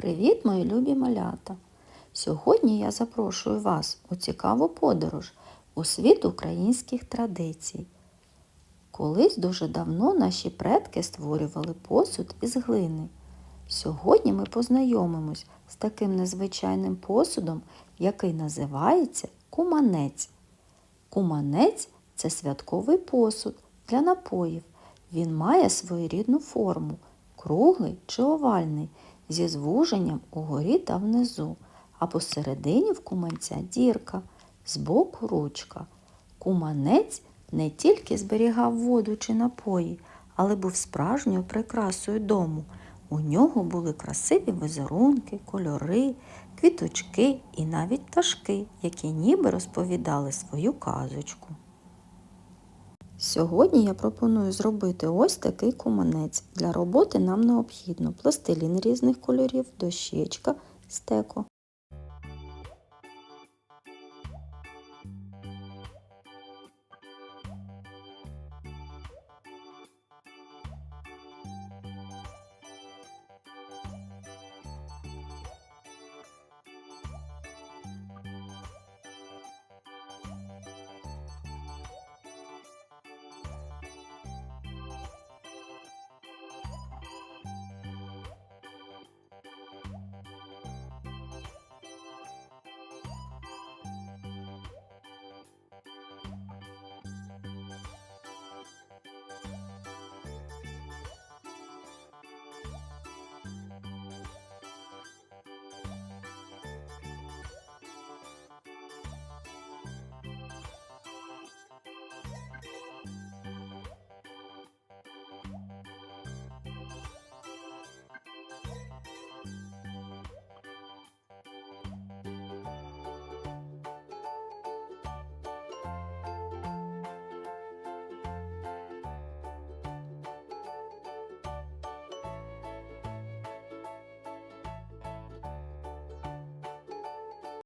Привіт, мої любі малята! Сьогодні я запрошую вас у цікаву подорож у світ українських традицій. Колись дуже давно наші предки створювали посуд із глини. Сьогодні ми познайомимось з таким незвичайним посудом, який називається куманець. Куманець це святковий посуд для напоїв. Він має своєрідну форму круглий чи овальний, зі звуженням угорі та внизу, а посередині в куманця дірка, збоку ручка. Куманець не тільки зберігав воду чи напої, але був справжньою прикрасою дому. У нього були красиві візерунки, кольори, квіточки і навіть пташки, які ніби розповідали свою казочку. Сьогодні я пропоную зробити ось такий куманець. Для роботи нам необхідно пластилін різних кольорів, дощечка, стеко.